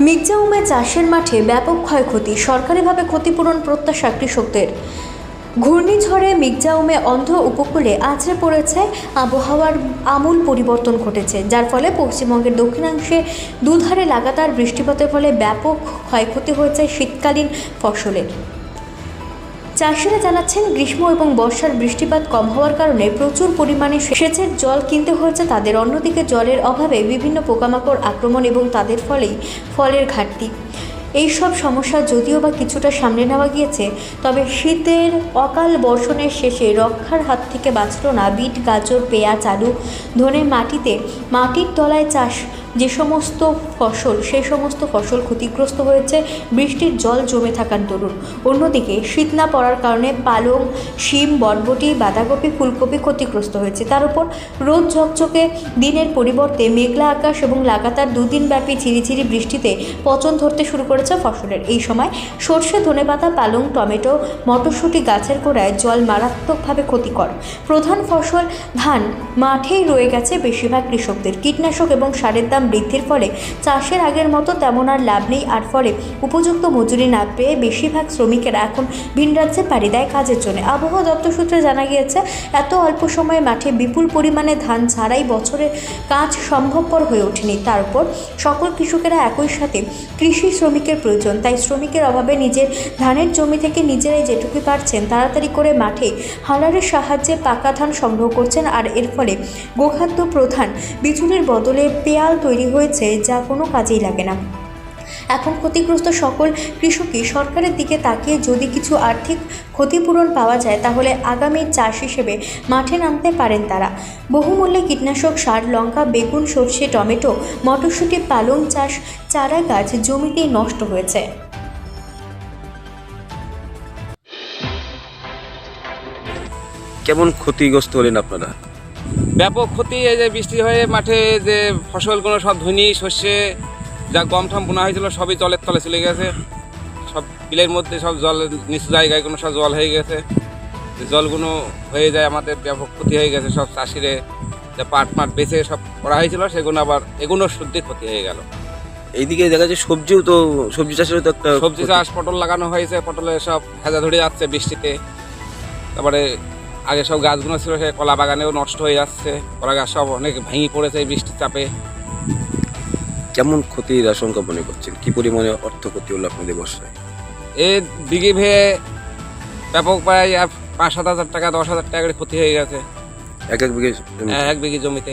মির্জাউমে চাষের মাঠে ব্যাপক ক্ষয়ক্ষতি, সরকারিভাবে ক্ষতিপূরণ প্রত্যাশা কৃষকদের। ঘূর্ণিঝড়ে মিগজাউমে অন্ধ উপকূলে আছড়ে পড়েছে আবহাওয়ার আমূল পরিবর্তন ঘটেছে, যার ফলে পশ্চিমবঙ্গের দক্ষিণাংশে দুধারে লাগাতার বৃষ্টিপাতের ফলে ব্যাপক ক্ষয়ক্ষতি হয়েছে শীতকালীন ফসলের। চাষিরা জানাচ্ছেন, গ্রীষ্ম এবং বর্ষার বৃষ্টিপাত কম হওয়ার কারণে প্রচুর পরিমাণে সেচের জল কিনতে হয়েছে। তাদের অন্যদিকে জলের অভাবে বিভিন্ন পোকামাকড় আক্রমণ এবং তাদের ফলেই ফলের ঘাটতি। এই সব সমস্যা যদিও বা কিছুটা সামনে নেওয়া গিয়েছে, তবে শীতের অকাল বর্ষণের শেষে রক্ষার হাত থেকে বাঁচল না বিট, গাজর, পেঁয়াজ, আলু। ধনে মাটিতে মাটির তলায় চাষ যে সমস্ত ফসল সেই সমস্ত ফসল ক্ষতিগ্রস্ত হয়েছে, বৃষ্টির জল জমে থাকার দরুন। অন্যদিকে শীত না পড়ার কারণে পালং, শিম বরবটি বাঁধাকপি, ফুলকপি ক্ষতিগ্রস্ত হয়েছে। তার উপর রোদ ঝকঝকে, দিনের পরিবর্তে মেঘলা আকাশ এবং লাগাতার দুদিন ব্যাপী ঝিরিঝিরি বৃষ্টিতে পচন ধরতে শুরু করেছে ফসলের। এই সময় সর্ষে, ধনেপাতা, পালং, টমেটো, মটরশুঁটি গাছের গোড়ায় জল মারাত্মকভাবে ক্ষতিকর। প্রধান ফসল ধান। মাঠেই রয়ে গেছে বেশিরভাগ কৃষকদের। কীটনাশক এবং সারের দাম বৃদ্ধির ফলে চাষের আগের মতো তেমন আর লাভ নেই। আর ফলে উপযুক্ত মজুরি না পেয়ে বেশিরভাগ শ্রমিকেরা এখন ভিন রাজ্যে পাড়ি দেয় কাজের জন্য। আবহাওয়া দপ্তর সূত্রে জানা গিয়েছে, এত অল্প সময়ে মাঠে বিপুল পরিমাণে ধান ছাড়াই বছরের কাজ সম্ভবপর হয়ে ওঠেনি। তারপর সকল কৃষকেরা একই সাথে কৃষি শ্রমিকের প্রয়োজন। তাই শ্রমিকের অভাবে নিজের ধানের জমি থেকে নিজেরাই যেটুকু পারছেন তাড়াতাড়ি করে মাঠে হালারের সাহায্যে পাকা ধান সংগ্রহ করছেন। আর এর ফলে গোখাদ্য প্রধান বিচুলির বদলে পেয়াল তৈরি হয়েছে যা কোনো কাজেই লাগে না। এখন ক্ষতিগ্রস্ত সকল কৃষকই সরকারের দিকে তাকিয়ে যদি কিছু আর্থিক ক্ষতিপূরণ পাওয়া যায়, তাহলে আগামী চাষ হিসেবে মাঠে নামতে পারেন তারা। বহুমূল্যে কীটনাশক সার, লঙ্কা, বেগুন, সর্ষে, টমেটো, মটরশুঁটি, পালং চাষ, চারা গাছ জমিতেই নষ্ট হয়েছে। কেমন ক্ষতিগ্রস্ত হলেন আপনারা? ব্যাপক ক্ষতি এই যে বৃষ্টি হয়ে মাঠে যে ফসলগুলো সব ধুনি শস্যে যা গম ঠাম বোনা হয়েছিল সবই জলের তলে চলে গেছে। সব বিলের মধ্যে সব জল নিচু জায়গায় কোনো সব জল হয়ে গেছে। জলগুলো হয়ে যায় আমাদের ব্যাপক ক্ষতি হয়ে গেছে সব চাষিরে যা পাট মাঠ বেছে সব করা হয়েছিল সেগুলো আবার এগুলো শুদ্ধি ক্ষতি হয়ে গেল। এইদিকে দেখা যাচ্ছে সবজিও তো সবজি চাষেরও তো একটা সবজি চাষ পটল লাগানো হয়েছে পটলে সব হেজা ধরে যাচ্ছে বৃষ্টিতে। তারপরে আগে সব গাছগুলো ছিল সে কলা বাগানেও নষ্ট হয়ে যাচ্ছে। কলা গাছ সব অনেক ভেঙে পড়েছে এই বৃষ্টির চাপে। কেমন ক্ষতির আশঙ্কা মনে করছেন? কি পরিমাণে অর্থ ক্ষতি হলো আপনাদের বর্ষায়? এ দিঘি ভেয়ে ব্যাপক প্রায় পাঁচ সাত হাজার টাকা দশ হাজার টাকা করে ক্ষতি হয়ে গেছে। এক এক বিঘে জমি। এক বিঘি জমিতে।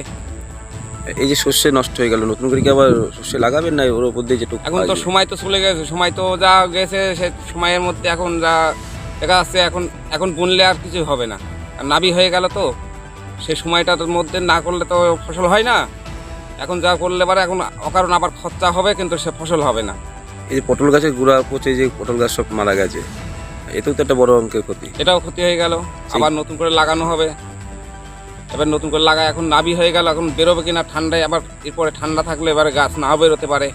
এই যে শস্যে নষ্ট হয়ে গেল নতুন করে কি আবার শস্য লাগাবেন না ওর উপর দিয়ে যেটুকু এখন তো সময় তো চলে গেছে সময় তো যা গেছে সে সময়ের মধ্যে এখন যা দেখা যাচ্ছে এখন এখন বুনলে আর কিছু হবে না। নাবি হয়ে গেল তো। সে সময়টার মধ্যে না করলে তো ফসল হয় না। এখন যা করলে পারে এখন অকারণ আবার খরচা হবে কিন্তু সে ফসল হবে না। এই যে পটল গাছের গুড়া পচে যে পটল গাছ সব মারা গেছে এতেও তো একটা বড় অঙ্কের ক্ষতি। এটাও ক্ষতি হয়ে গেল। আবার নতুন করে লাগানো হবে। এবার নতুন করে লাগা এখন নাবি হয়ে গেল এখন বেরোবে কিনা ঠান্ডায় আবার এরপরে ঠান্ডা থাকলে এবারে গাছ নাও বেরোতে পারে।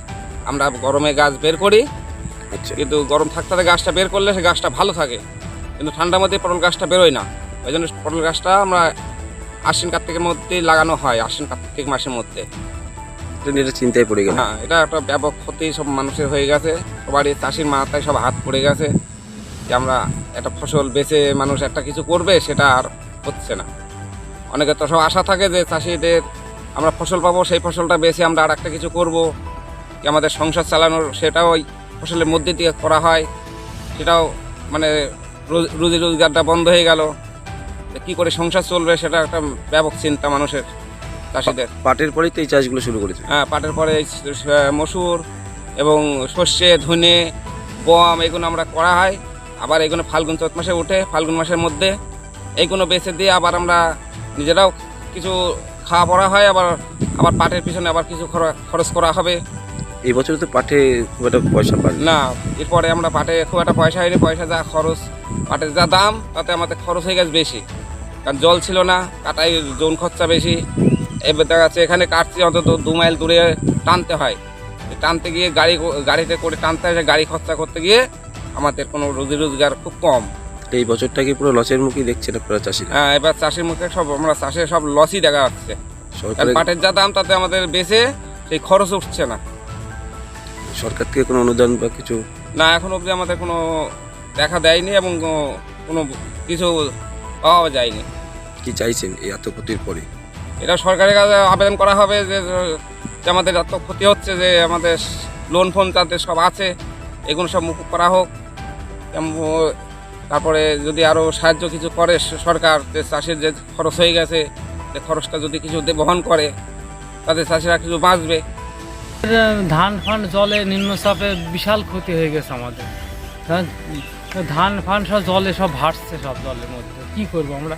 আমরা গরমে গাছ বের করি আচ্ছা। কিন্তু গরম থাকতে থাকতে গাছটা বের করলে সে গাছটা ভালো থাকে। কিন্তু ঠান্ডার মধ্যে পটল গাছটা বেরোয় না। ওই জন্য পটল গাছটা আমরা আশ্বিন কার্তিকের মধ্যেই লাগানো হয় আশ্বিন কার্তিক মাসের মধ্যে। এটা চিন্তায় পড়ে গেল হ্যাঁ এটা একটা ব্যাপক ক্ষতি সব মানুষের হয়ে গেছে। সবারই চাষির মাথায় সব হাত পড়ে গেছে যে আমরা একটা ফসল বেচে মানুষ একটা কিছু করবে সেটা আর হচ্ছে না। অনেকে তো সব আশা থাকে যে চাষিদের আমরা ফসল পাবো সেই ফসলটা বেচে আমরা আর একটা কিছু করব। কি আমাদের সংসার চালানোর সেটাও ওই ফসলের মধ্যে দিয়ে করা হয়। সেটাও মানে রুজি রোজগারটা বন্ধ হয়ে গেল। কী করে সংসার চলবে সেটা একটা ব্যাপক চিন্তা মানুষের চাষিদের। পাটের পরেই তো এই চাষগুলো শুরু করেছে। হ্যাঁ পাটের পরে মসুর এবং সর্ষে ধনে গম এগুলো আমরা করা হয়। আবার এগুলো ফাল্গুন চৈত মাসে উঠে ফাল্গুন মাসের মধ্যে এইগুলো বেছে দিয়ে আবার আমরা নিজেরাও কিছু খাওয়া পড়া হয় আবার আবার পাটের পিছনে আবার কিছু খর- খরচ করা হবে। এই বছর তো পাটে খুব একটা পয়সা পান না এরপরে আমরা পাটে খুব একটা পয়সা হয়নি পয়সা যা খরচ পাটের যা দাম তাতে আমাদের খরচ হয়ে গেছে বেশি। কারণ জল ছিল না কাটাই জোন খরচা বেশি। এবার দেখা যাচ্ছে এখানে কাটছি অন্তত দু মাইল দূরে টানতে হয়। টানতে গিয়ে গাড়ি গাড়িতে করে টানতে হয় গাড়ি খরচা করতে গিয়ে আমাদের কোনো রুজি রোজগার খুব কম। এই বছরটা কি পুরো লসের মুখেই দেখছেন আপনারা চাষিরা? হ্যাঁ এবার চাষের মুখে সব আমরা চাষে সব লসই দেখা যাচ্ছে। পাটের যা দাম তাতে আমাদের বেচে সেই খরচ উঠছে না। সরকার থেকে কোনো অনুদান বা কিছু? না এখন অবধি আমাদের কোনো দেখা দেয়নি এবং কোনো কিছু পাওয়া যায়নি। কি চাইছেন এই এত ক্ষতির পরে? এটা সরকারের কাছে আবেদন করা হবে যে যে আমাদের এত ক্ষতি হচ্ছে যে আমাদের লোন ফোন যাতে সব আছে এগুলো সব মুকুব করা হোক। তারপরে যদি আরও সাহায্য কিছু করে সরকার যে চাষের যে খরচ হয়ে গেছে যে খরচটা যদি কিছু বহন করে তাতে চাষিরা কিছু বাঁচবে। ধান ফান জলে নিম্নচাপে বিশাল ক্ষতি হয়ে গেছে আমাদের। ধান- ফান সব জলে সব ভাসছে সব জলের মধ্যে। কি করব আমরা?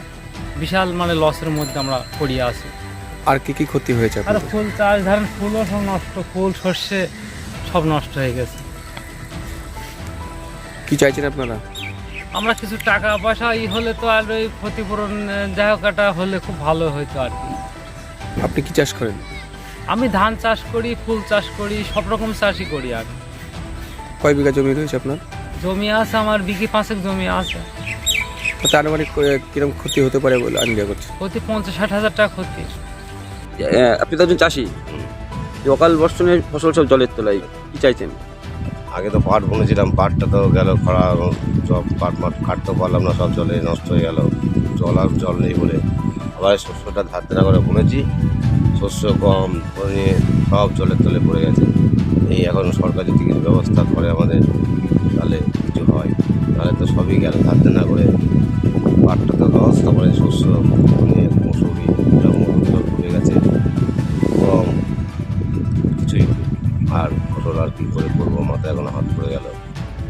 বিশাল মানে লসের মধ্যে আমরা পড়িয়ে আছি। আর কি কি ক্ষতি হয়েছে আর ফুল চাষ ধরেন ফুলও সব নষ্ট ফুল সর্ষে সব নষ্ট হয়ে গেছে। কি চাইছেন আপনারা? আমরা কিছু টাকা পয়সা ই হলে তো আর ওই ক্ষতিপূরণ আহ, যাই হোক একটা হলে খুব ভালো হতো আর কি। আপনি কি চাষ করেন? আমি ধান চাষ করি ফুল চাষ করি সব রকম চাষই করি আর কয় বিঘা জমি রয়েছে আপনার? জমি আছে আমার বিঘি পাঁচেক জমি আছে। তাতে আনুমানিক কীরকম ক্ষতি হতে পারে বলে আইডিয়া করছে প্রতি পঞ্চাশ ষাট হাজার টাকা ক্ষতি। আপনি তো একজন চাষি। অকাল বর্ষণে ফসল সব জলের তলায় কি চাইছেন? আগে তো পাট বুনেছিলাম পাটটা তো গেল খরা সব পাট মাট কাটতে পারলাম না সব জলে নষ্ট হয়ে গেল। জল আর জল নেই বলে। আবার শস্যটা ধার দেনা করে বুনেছি শস্য কম করে নিয়ে সব জলের তলে পড়ে গেছে। এই এখন সরকার যদি কিছু ব্যবস্থা করে আমাদের তাহলে কিছু হয়। তাহলে তো সবই গেল ধার দেনা করে পাটটা তো লস তারপরে শস্য মসুরি এটা মসুর জল পড়ে গেছে। গম কিছুই আর ফসল আর কী করে করব? মাথায় এখন হাত পড়ে গেল।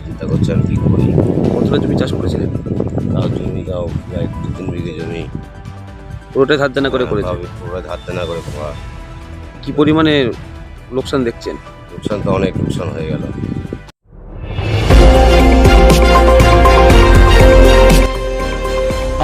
চিন্তা করছি আমি কী করি কতটা জমি চাষ করেছিলেন? তাও জমি তাও প্রায় দু তিন বিঘে জমি। পুরোটাই ধার দেনা করে করেছেন? ভাবে পুরো ধার দেনা করে করা কি পরিমাণে লোকসান দেখছেন? লোকসান তো অনেক লোকসান হয়ে গেল।